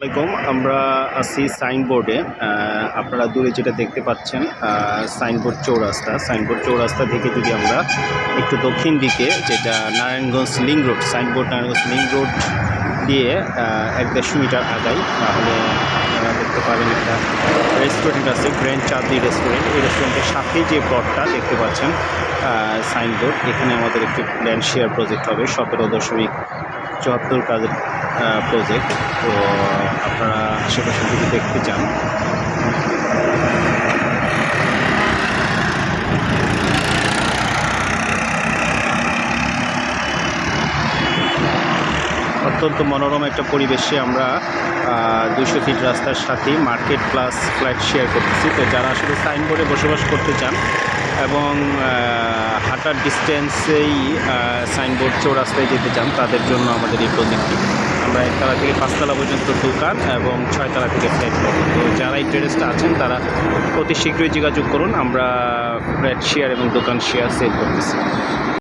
আসসালামাইকুম আমরা আছি সাইনবোর্ডে। আপনারা দূরে যেটা দেখতে পাচ্ছেন সাইনবোর্ড চৌরাস্তা। সাইনবোর্ড চৌরাস্তা থেকে যদি আমরা একটু দক্ষিণ দিকে, যেটা Narayanganj link road, signboard Narayanganj link road দিয়ে এক দেড়শো মিটার আগাই, তাহলে আপনারা দেখতে পাবেন একটা রেস্টুরেন্ট আছে, গ্র্যান্ড চাঁদনি রেস্টুরেন্ট। এই রেস্টুরেন্টের সাথেই যে প্লটটা দেখতে পাচ্ছেন সাইনবোর্ড, এখানে আমাদের একটি ল্যান্ড শেয়ার প্রজেক্ট হবে, সতেরো দশমিক চুয়াত্তর কাজের প্রজেক্ট তো আপনারা আশেপাশে যদি দেখতে চান। অত্যন্ত মনোরম একটা পরিবেশে আমরা দুশো ফিট রাস্তার সাথে মার্কেট প্লাস ফ্ল্যাট শেয়ার করতেছি। তো যারা আসলে সাইনবোর্ডে বসবাস করতে চান এবং হাঁটার ডিস্টেন্সেই সাইনবোর্ড চৌরাস্তায় যেতে চান, তাদের জন্য আমাদের এই প্রজেক্টটি আমরা একতলা থেকে পাঁচতলা পর্যন্ত দোকান এবং ছয়তলা থেকে ফ্ল্যাট পাবো তো যারা ইন্টারেস্ট আছেন, তারা অতি শীঘ্রই যোগাযোগ করুন। আমরা ফ্ল্যাট শেয়ার এবং দোকান শেয়ার সেল করতেছি।